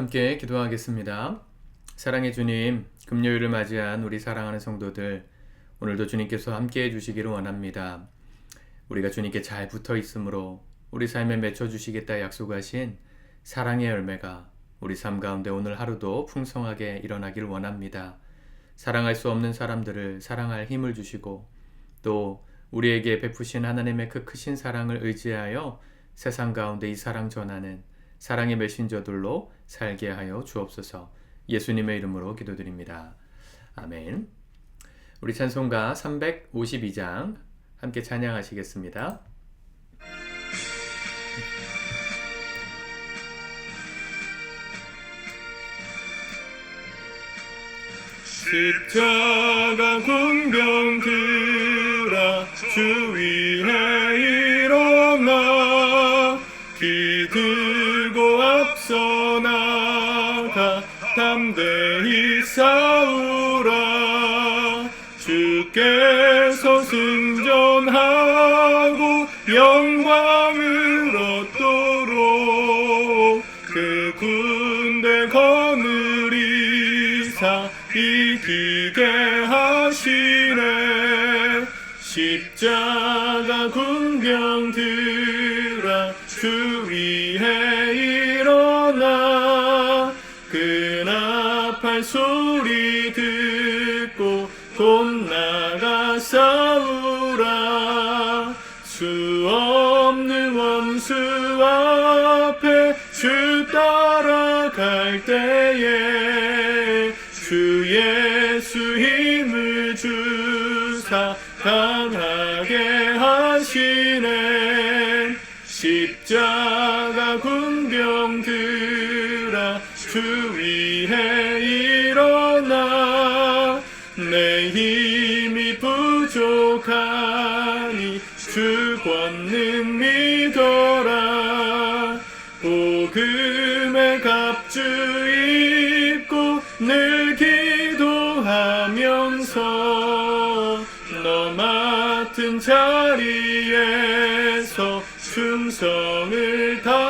함께 기도하겠습니다. 사랑의 주님, 금요일을 맞이한 우리 사랑하는 성도들, 오늘도 주님께서 함께 해주시기를 원합니다. 우리가 주님께 잘 붙어 있으므로 우리 삶에 맺혀 주시겠다 약속하신 사랑의 열매가 우리 삶 가운데 오늘 하루도 풍성하게 일어나길 원합니다. 사랑할 수 없는 사람들을 사랑할 힘을 주시고 또 우리에게 베푸신 하나님의 그 크신 사랑을 의지하여 세상 가운데 이 사랑 전하는 사랑의 메신저들로 살게 하여 주옵소서. 예수님의 이름으로 기도드립니다. 아멘. 우리 찬송가 352장 함께 찬양하시겠습니다. 십자가 군병 들아 주 위에 일어나 기들 담대히 싸우라. 주께서 승전하고 영광을 얻도록 그 군대 거느리사 이기게 하시네. 십자가 군병 들 그나팔 소리 듣고 곧 나가 싸우라. 수 없는 원수 앞에 주 따라갈 때에 주 예수 힘을 주사 강하게 하시네. 십자가 군병 들아 주 권능 믿어라. 복음의 갑주 입고 늘 기도하면서 너 맡은 자리에서 충성을 다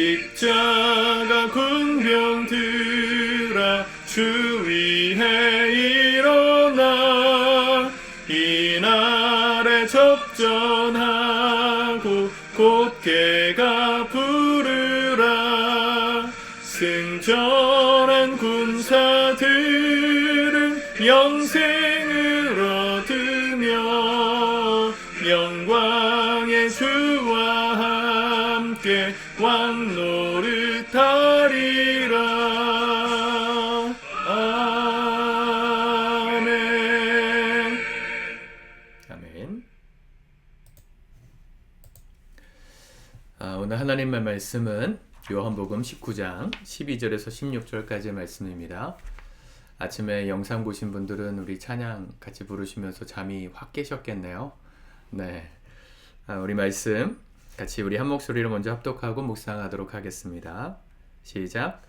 십자가 군병 들아 주 위에 일어나. 이날에 접전하고 곧개가 부르라. 승전한 군사들은 영생을 얻으며 영광의 주와 함께 왕 노릇하리라 아멘 아멘 아, 오늘 하나님의 말씀은 요한복음 19장 12절에서 16절까지의 말씀입니다. 아침에 영상 보신 분들은 우리 찬양 같이 부르시면서 잠이 확 깨셨겠네요. 네. 아, 우리 말씀 같이 우리 한 목소리로 먼저 합독하고 묵상하도록 하겠습니다. 시작.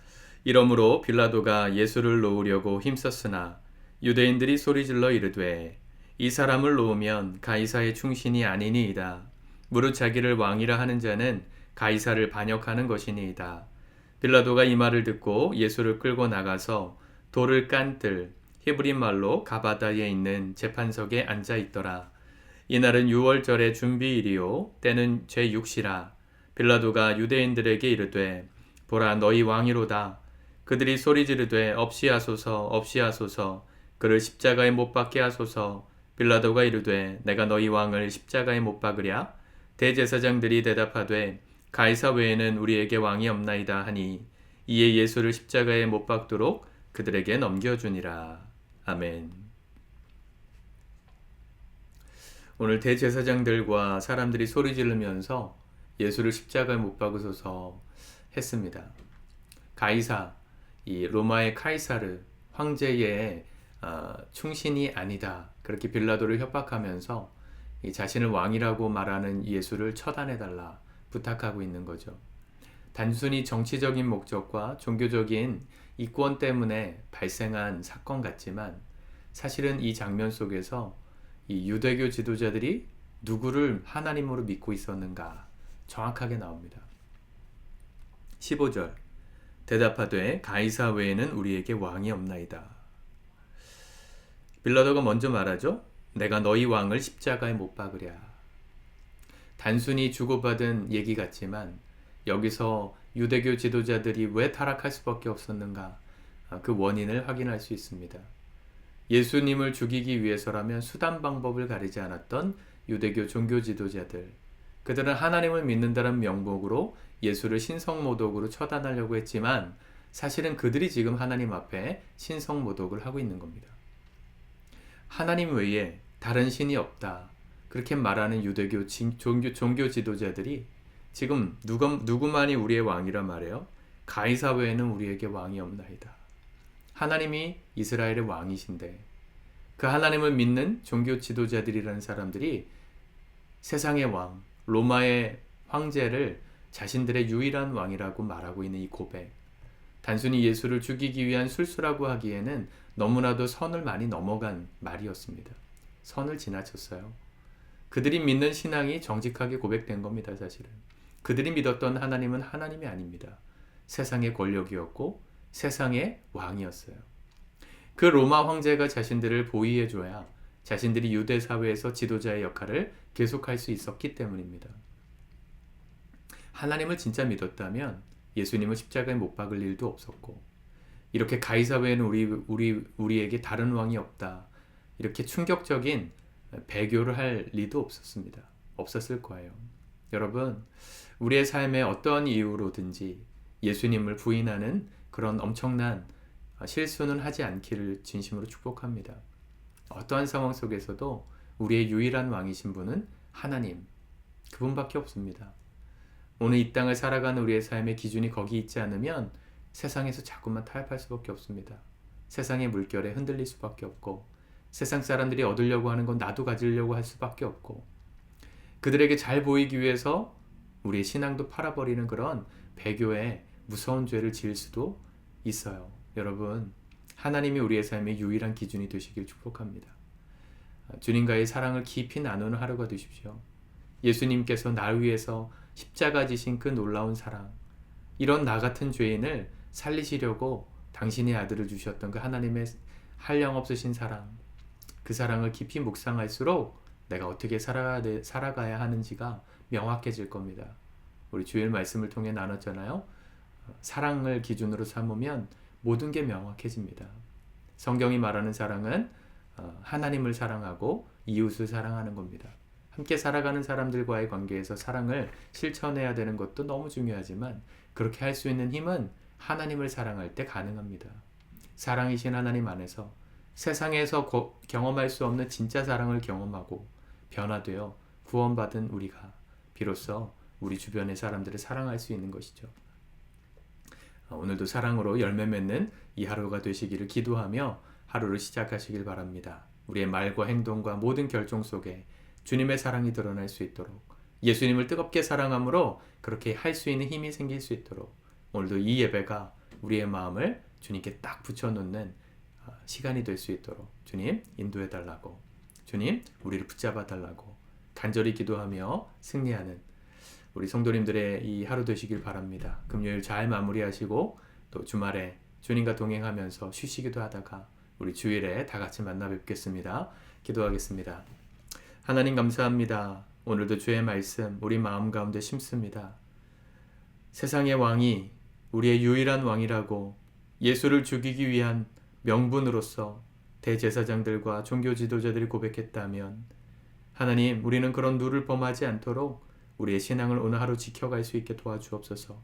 이러므로 빌라도가 예수를 놓으려고 힘썼으나 유대인들이 소리질러 이르되 이 사람을 놓으면 가이사의 충신이 아니니이다. 무릇 자기를 왕이라 하는 자는 가이사를 반역하는 것이니이다. 빌라도가 이 말을 듣고 예수를 끌고 나가서 돌을 깐뜰 히브리 말로 가바다에 있는 재판석에 앉아 있더라. 이날은 6월절의 준비일이요. 때는 제6시라. 빌라도가 유대인들에게 이르되 보라 너희 왕이로다. 그들이 소리 지르되 없이 하소서 없이 하소서. 그를 십자가에 못 박게 하소서. 빌라도가 이르되 내가 너희 왕을 십자가에 못 박으랴. 대제사장들이 대답하되 가이사 외에는 우리에게 왕이 없나이다 하니 이에 예수를 십자가에 못 박도록 그들에게 넘겨주니라. 아멘. 오늘 대제사장들과 사람들이 소리 지르면서 예수를 십자가에 못 박으소서 했습니다. 가이사, 이 로마의 카이사르 황제의 어, 충신이 아니다. 그렇게 빌라도를 협박하면서 자신을 왕이라고 말하는 예수를 처단해달라 부탁하고 있는 거죠. 단순히 정치적인 목적과 종교적인 이권 때문에 발생한 사건 같지만 사실은 이 장면 속에서 이 유대교 지도자들이 누구를 하나님으로 믿고 있었는가 정확하게 나옵니다. 15절 대답하되 가이사 외에는 우리에게 왕이 없나이다. 빌라도가 먼저 말하죠. 내가 너희 왕을 십자가에 못 박으랴. 단순히 주고받은 얘기 같지만 여기서 유대교 지도자들이 왜 타락할 수밖에 없었는가 아, 그 원인을 확인할 수 있습니다. 예수님을 죽이기 위해서라면 수단 방법을 가리지 않았던 유대교 종교 지도자들. 그들은 하나님을 믿는다는 명목으로 예수를 신성모독으로 처단하려고 했지만 사실은 그들이 지금 하나님 앞에 신성모독을 하고 있는 겁니다. 하나님 외에 다른 신이 없다. 그렇게 말하는 유대교 종교, 종교 지도자들이 지금 누가, 누구만이 우리의 왕이라 말해요? 가이사 외에는 우리에게 왕이 없나이다. 하나님이 이스라엘의 왕이신데 그 하나님을 믿는 종교 지도자들이라는 사람들이 세상의 왕, 로마의 황제를 자신들의 유일한 왕이라고 말하고 있는 이 고백. 단순히 예수를 죽이기 위한 술수라고 하기에는 너무나도 선을 많이 넘어간 말이었습니다. 선을 지나쳤어요. 그들이 믿는 신앙이 정직하게 고백된 겁니다, 사실은. 그들이 믿었던 하나님은 하나님이 아닙니다. 세상의 권력이었고 세상의 왕이었어요. 그 로마 황제가 자신들을 보위해줘야 자신들이 유대 사회에서 지도자의 역할을 계속할 수 있었기 때문입니다. 하나님을 진짜 믿었다면 예수님을 십자가에 못 박을 일도 없었고 이렇게 가이사 외에는 우리 우리 우리에게 다른 왕이 없다. 이렇게 충격적인 배교를 할 리도 없었습니다. 없었을 거예요. 여러분, 우리의 삶에 어떤 이유로든지 예수님을 부인하는 그런 엄청난 실수는 하지 않기를 진심으로 축복합니다. 어떠한 상황 속에서도 우리의 유일한 왕이신 분은 하나님, 그분밖에 없습니다. 오늘 이 땅을 살아가는 우리의 삶의 기준이 거기 있지 않으면 세상에서 자꾸만 타협할 수밖에 없습니다. 세상의 물결에 흔들릴 수밖에 없고 세상 사람들이 얻으려고 하는 건 나도 가지려고 할 수밖에 없고 그들에게 잘 보이기 위해서 우리의 신앙도 팔아버리는 그런 배교의 무서운 죄를 지을 수도 있어요. 여러분, 하나님이 우리의 삶의 유일한 기준이 되시길 축복합니다. 주님과의 사랑을 깊이 나누는 하루가 되십시오. 예수님께서 날 위해서 십자가 지신 그 놀라운 사랑, 이런 나 같은 죄인을 살리시려고 당신의 아들을 주셨던 그 하나님의 한량 없으신 사랑, 그 사랑을 깊이 묵상할수록 내가 어떻게 살아가야, 살아가야 하는지가 명확해질 겁니다. 우리 주일 말씀을 통해 나눴잖아요. 사랑을 기준으로 삼으면 모든 게 명확해집니다. 성경이 말하는 사랑은 어, 하나님을 사랑하고 이웃을 사랑하는 겁니다. 함께 살아가는 사람들과의 관계에서 사랑을 실천해야 되는 것도 너무 중요하지만 그렇게 할 수 있는 힘은 하나님을 사랑할 때 가능합니다. 사랑이신 하나님 안에서 세상에서 고, 경험할 수 없는 진짜 사랑을 경험하고 변화되어 구원받은 우리가 비로소 우리 주변의 사람들을 사랑할 수 있는 것이죠. 어, 오늘도 사랑으로 열매 맺는 이 하루가 되시기를 기도하며 하루를 시작하시길 바랍니다. 우리의 말과 행동과 모든 결정 속에 주님의 사랑이 드러날 수 있도록 예수님을 뜨겁게 사랑함으로 그렇게 할 수 있는 힘이 생길 수 있도록 오늘도 이 예배가 우리의 마음을 주님께 딱 붙여놓는 어, 시간이 될 수 있도록 주님 인도해 달라고 주님 우리를 붙잡아 달라고 간절히 기도하며 승리하는 우리 성도님들의 이 하루 되시길 바랍니다. 금요일 잘 마무리하시고 또 주말에 주님과 동행하면서 쉬시기도 하다가 우리 주일에 다 같이 만나 뵙겠습니다. 기도하겠습니다. 하나님 감사합니다. 오늘도 주의 말씀 우리 마음 가운데 심습니다. 세상의 왕이 우리의 유일한 왕이라고 예수를 죽이기 위한 명분으로서 대제사장들과 종교 지도자들이 고백했다면 하나님 우리는 그런 누를 범하지 않도록 우리의 신앙을 오늘 하루 지켜갈 수 있게 도와주옵소서.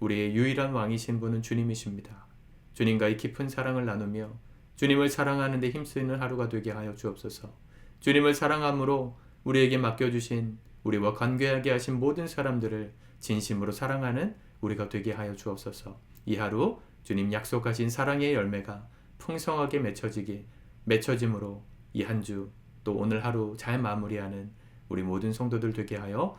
우리의 유일한 왕이신 분은 주님이십니다. 주님과의 깊은 사랑을 나누며 주님을 사랑하는 데 힘쓰이는 하루가 되게 하여 주옵소서. 주님을 사랑함으로 우리에게 맡겨주신 우리와 관계하게 하신 모든 사람들을 진심으로 사랑하는 우리가 되게 하여 주옵소서. 이 하루 주님 약속하신 사랑의 열매가 풍성하게 맺혀지기 맺혀짐으로 이 한 주 또 오늘 하루 잘 마무리하는 우리 모든 성도들 되게 하여